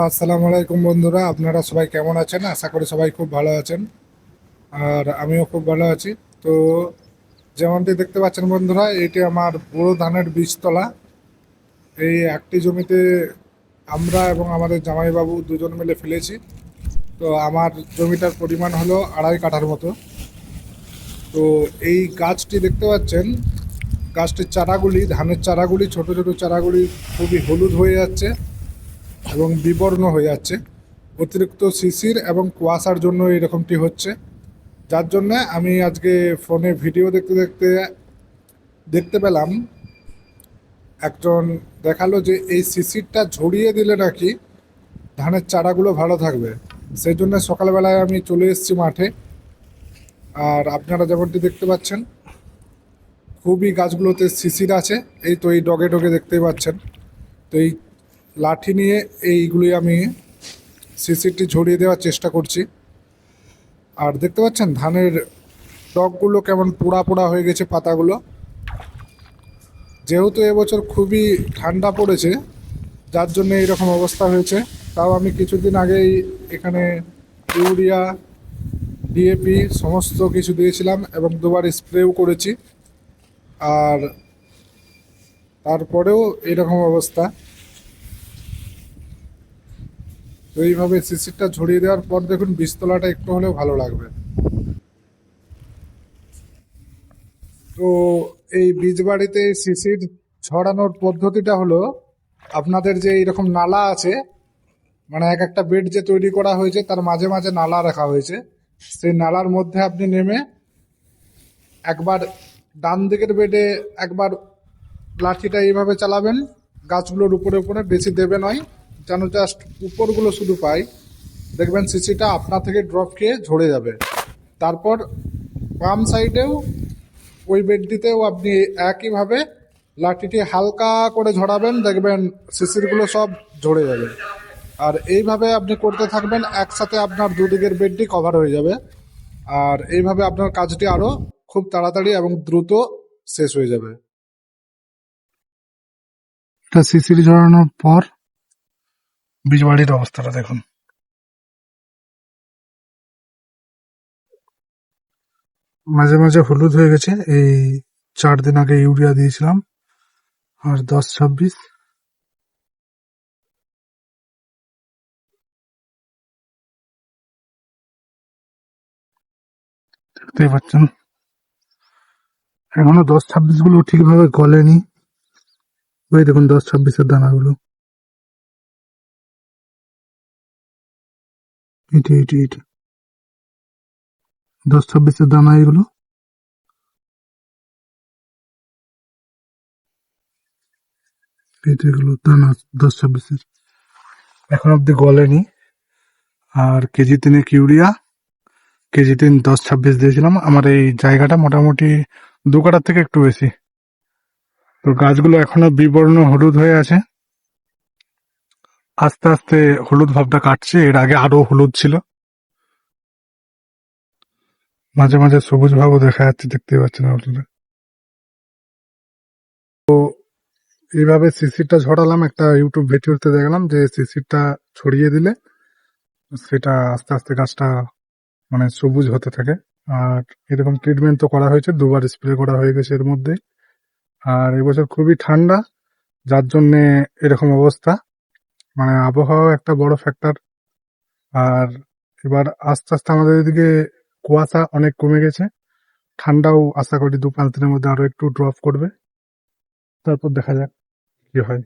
আসসালামু আলাইকুম বন্ধুরা, আপনারা সবাই কেমন আছেন? আশা করি সবাই খুব ভালো আছেন। আর আমিও খুব ভালো আছি। তো যেমনটি দেখতে পাচ্ছেন বন্ধুরা, এটি আমার বড় ধানের বীজতলা। এই একটি জমিতে আমরা এবং আমাদের জামাইবাবু দুজন মিলে ফেলেছি। তো আমার জমিটার পরিমাণ হলো আড়াই কাঠার মতো। তো এই গাছটি দেখতে পাচ্ছেন, গাছটির চারাগুলি, ধানের চারাগুলি, ছোট ছোট চারাগুলি খুবই হলুদ হয়ে যাচ্ছে। এবং বিবর্ণ হয়ে যাচ্ছে। অতিরিক্ত শিশির এবং কুয়াশার জন্য এরকমটি হচ্ছে। যার জন্যে আমি আজকে ফোনে ভিডিও দেখতে দেখতে দেখতে পেলাম, একজন দেখাল যে এই শিশিরটা ঝরিয়ে দিলে নাকি ধানের চারাগুলো ভালো থাকবে। সেই জন্য সকালবেলায় আমি চলে এসেছি মাঠে। আর আপনারা যেমনটি দেখতে পাচ্ছেন, খুবই গাছগুলোতে শিশির আছে। এই তো এই ডগে ডগে দেখতেই পাচ্ছেন। তো এই লাঠি নিয়ে এইগুলি আমি সিসিটি ঝরিয়ে দেওয়ার চেষ্টা করছি। আর দেখতে পাচ্ছেন ধানের টকগুলো কেমন পোড়া পোড়া হয়ে গেছে পাতাগুলো। যেহেতু এবছর খুবই ঠান্ডা পড়েছে, যার জন্য এইরকম অবস্থা হয়েছে, তাও আমি কিছুদিন আগেই এখানে ইউরিয়া ডিএপি সমস্ত কিছু দিয়েছিলাম এবং দুবার স্প্রেও করেছি। আর তারপরেও এরকম অবস্থা। তো এইভাবে শিশিরটা ঝরিয়ে দেওয়ার পর দেখুন, বীজতলাটা একটু হলেও ভালো লাগবে। তো এই বীজ বাড়িতে শিশির ছড়ানোর পদ্ধতিটা হলো, আপনাদের যে এরকম নালা আছে মানে এক একটা বেড যে তৈরি করা হয়েছে, তার মাঝে মাঝে নালা রাখা হয়েছে। সেই নালার মধ্যে আপনি নেমে একবার ডান দিকের বেডে একবার লাঠিটা এইভাবে চালাবেন, গাছগুলোর উপরে উপরে, বেশি দেবে নয়। যেন জাস্ট উপরগুলো শুধু পাই। দেখবেন সিসিটা আপনা থেকে ড্রপ খেয়ে ঝরে যাবে। তারপর বাম সাইডেও ওই বেডটিতেও আপনি একইভাবে লাঠিটি হালকা করে ঝরাবেন, দেখবেন শিশিরগুলো সব ঝরে যাবে। আর এইভাবে আপনি করতে থাকবেন, একসাথে আপনার দুদিকের বেডটি কভার হয়ে যাবে। আর এইভাবে আপনার কাজটি আরও খুব তাড়াতাড়ি এবং দ্রুত শেষ হয়ে যাবে। এটা শিশির ঝরানোর পর বীজবাড়ির অবস্থাটা দেখুন। মাঝে মাঝে হলুদ হয়ে গেছে। এই চার দিন আগে ইউরিয়া দিয়েছিলাম। আর দশ ছাব্বিশ। দেখতেই পাচ্ছেন। এখনও দশ ছাব্বিশগুলো ঠিকভাবে গলেনি। ওই দেখুন দশ ছাব্বিশের দানাগুলো। এটি এটি এটি দশ ছাব্বিশের দানা এগুলো। এটি এগুলো, দানা দশ ছাব্বিশের। এখন অব্দি গলেনি। আর কেজি তিনেক ইউরিয়া, কেজি তিন দশ ছাব্বিশ দিয়েছিলাম। আমার এই জায়গাটা মোটামুটি দু কাটার থেকে একটু বেশি। তো গাছগুলো এখনও বিবর্ণ হলুদ হয়ে আছে। আস্তে আস্তে হলুদ ভাবটা কাটছে, এর আগে আরও হলুদ ছিল। মাঝে মাঝে সবুজ ভাবও দেখা যাচ্ছে দেখতে পাচ্ছেন আপনারা। তো এইভাবে শিশিরটা ঝরালাম, একটা ইউটিউব ভিডিওতে দেখলাম যে শিশিরটা ছড়িয়ে দিলে সেটা আস্তে আস্তে গাছটা মানে সবুজ হতে থাকে। আর এরকম ট্রিটমেন্ট তো করা হয়েছে, দুবার স্প্রে করা হয়ে গেছে এর মধ্যে আর এবছর খুবই ঠান্ডা, যার জন্যে এরকম অবস্থা। মানে আবহাওয়া একটা বড় ফ্যাক্টর আর এবার আস্তে আস্তে আমাদের এদিকে কুয়াশা অনেক কমে গেছে। ঠান্ডাও আশা করি দু পাঁচ দিনের মধ্যে আরও একটু ড্রপ করবে। তারপর দেখা যাক কি হয়।